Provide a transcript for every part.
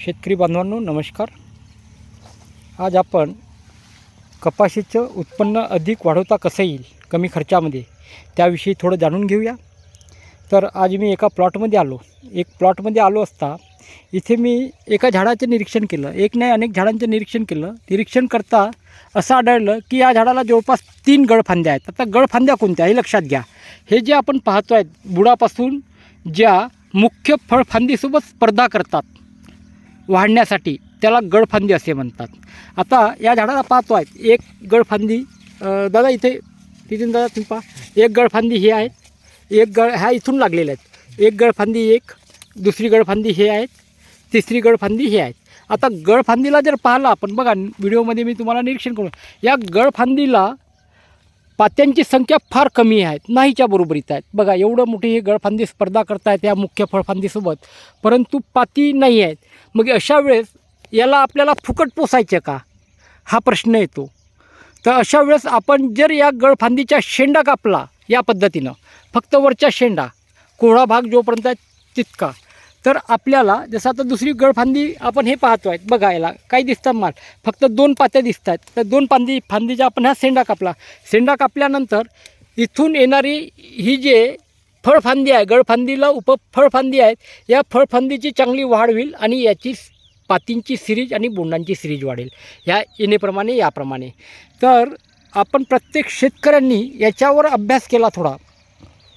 शेतकरी बांधवांनो नमस्कार. आज आपण कपाशीचं उत्पन्न अधिक वाढवता कसं येईल कमी खर्चामध्ये त्याविषयी थोडं जाणून घेऊया. तर आज मी एका प्लॉटमध्ये आलो. एक प्लॉटमध्ये आलो असता इथे मी एका झाडाचं निरीक्षण केलं. एक नाही अनेक झाडांचं निरीक्षण केलं. निरीक्षण करता असं आढळलं की या झाडाला जवळपास तीन गळफांद्या आहेत. आता गळफांद्या कोणत्या हे लक्षात घ्या. हे जे आपण पाहतो आहेत बुडापासून ज्या मुख्य फळफांदीसोबत स्पर्धा करतात वाढण्यासाठी त्याला गळफांदी असे म्हणतात. आता या झाडाला पाहतो आहेत एक गळफांदी दादा इथे तिथून दादा तुम्ही पहा. एक गळफांदी हे आहेत. एक गळ ह्या इथून लागलेल्या आहेत. एक गळफांदी एक दुसरी गळफांदी हे आहेत. तिसरी गळफांदी हे आहेत. आता गळफांदीला जर पाहिलं आपण बघा व्हिडिओमध्ये मी तुम्हाला निरीक्षण करू या गळफांदीला पात्यांची संख्या फार कमी आहेत नाहीच्या बरोबरीत आहेत. बघा एवढं मोठी ही गळफांदी स्पर्धा करतायत या मुख्य फळफांदीसोबत परंतु पाती नाही आहेत. मग अशा वेळेस याला आपल्याला फुकट पोसायचे का? हा प्रश्न येतो. तर अशा वेळेस आपण जर या गळफांदीच्या शेंडा कापला या पद्धतीनं फक्त वरच्या शेंडा कोळा भाग जोपर्यंत आहे तितका. तर आपल्याला जसं आता दुसरी गळफांदी आपण हे पाहतो आहेत बघायला काय काही दिसतात माल. फक्त दोन पात्या दिसत आहेत तर दोन फांदी फांदीचा आपण हा सेंडा कापला. सेंडा कापल्यानंतर इथून येणारी ही जे फळफांदी आहे गळफांदीला उप फळफांदी आहेत या फळफांदीची चांगली वाढ होईल आणि याची पातींची सिरीज आणि बोंडांची सिरीज वाढेल. ह्या येणेप्रमाणे याप्रमाणे. तर आपण प्रत्येक शेतकऱ्यांनी याच्यावर अभ्यास केला थोडा.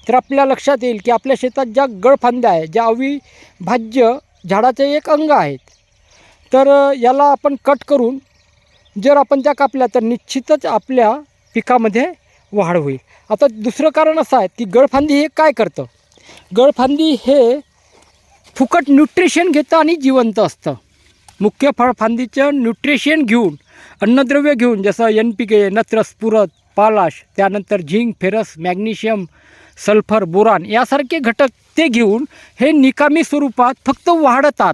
तर आपल्या लक्षात येईल की आपल्या शेतात ज्या गळफांद्या आहेत ज्या अविभाज्य झाडाचे एक अंग आहेत तर याला आपण कट करून जर आपण त्या कापल्या तर निश्चितच आपल्या पिकामध्ये वाढ होईल. आता दुसरं कारण असं आहे की गळफांदी हे काय करतं? गळफांदी हे फुकट न्यूट्रिशन घेतं आणि जिवंत असतं. मुख्य फळफांदीचं न्यूट्रिशन घेऊन अन्नद्रव्य घेऊन जसं एन पी के नत्र स्फुरत पालाश त्यानंतर zinc ferrous magnesium sulphur boron यासारखे घटक ते घेऊन हे निकामी स्वरूपात फक्त वाढतात.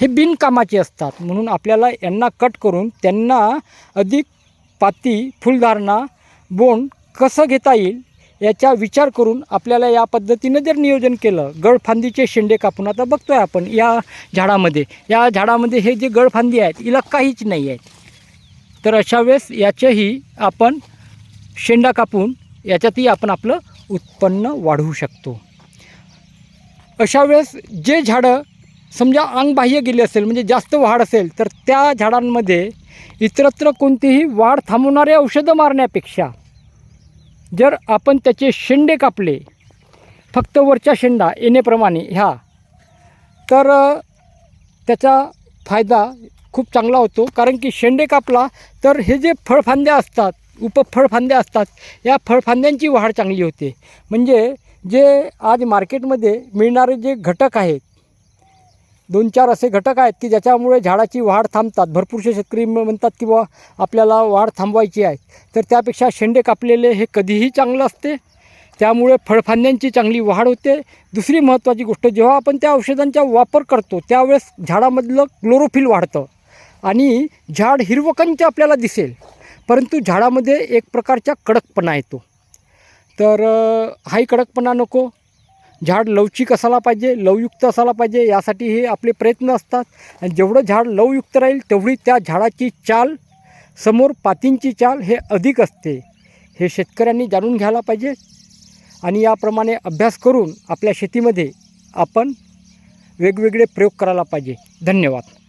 हे बिनकामाचे असतात. म्हणून आपल्याला यांना कट करून त्यांना अधिक पाती फुलधारणा बोंड कसं घेता येईल याचा विचार करून आपल्याला या पद्धतीनं जर नियोजन केलं गळफांदीचे शेंडे कापून आता बघतो आहे आपण या झाडामध्ये. या झाडामध्ये हे जे गळफांदी आहेत हिला काहीच नाही आहेत. तर अशा वेळेस याचंही आपण शेंडा कापून याच्यातही आपण आपलं उत्पन्न वाढवू शकतो. अशा वेळेस जे झाडं समजा अंगबाह्य गेले असेल म्हणजे जास्त वाढ असेल तर त्या झाडांमध्ये इतरत्र कोणतीही वाढ थांबवणारे औषधं मारण्यापेक्षा जर आपण त्याचे शेंडे कापले फक्त वरच्या शेंडा येण्याप्रमाणे ह्या तर त्याचा फायदा खूप चांगला होतो. कारण की शेंडे कापला तर हे जे फळफांद्या असतात उपफळफांद्या असतात. या फळफांद्यांची वाढ चांगली होते. म्हणजे जे आज मार्केटमध्ये मिळणारे जे घटक आहेत दोन चार असे घटक आहेत की ज्याच्यामुळे झाडाची वाढ थांबतात. भरपूरसे शेतकरी म्हणतात की बा आपल्याला वाढ थांबवायची आहे. तर त्यापेक्षा शेंडे कापलेले हे कधीही चांगलं असते. त्यामुळे फळफांद्यांची चांगली वाढ होते. दुसरी महत्त्वाची गोष्ट जेव्हा आपण त्या औषधांचा वापर करतो त्यावेळेस झाडामधलं क्लोरोफिल वाढतं. आणि झाड हिरवकंच आपल्याला दिसेल. परंतु झाडामध्ये एक प्रकारचा कडकपणा येतो. तर हाही कडकपणा नको. झाड लवचिक असायला पाहिजे लवयुक्त असायला पाहिजे यासाठी हे आपले प्रयत्न असतात. आणि जेवढं झाड लवयुक्त राहील तेवढी त्या झाडाची चाल समोर पातींची चाल हे अधिक असते. हे शेतकऱ्यांनी जाणून घ्यायला पाहिजे. आणि याप्रमाणे अभ्यास करून आपल्या शेतीमध्ये आपण वेगवेगळे प्रयोग करायला पाहिजे. धन्यवाद.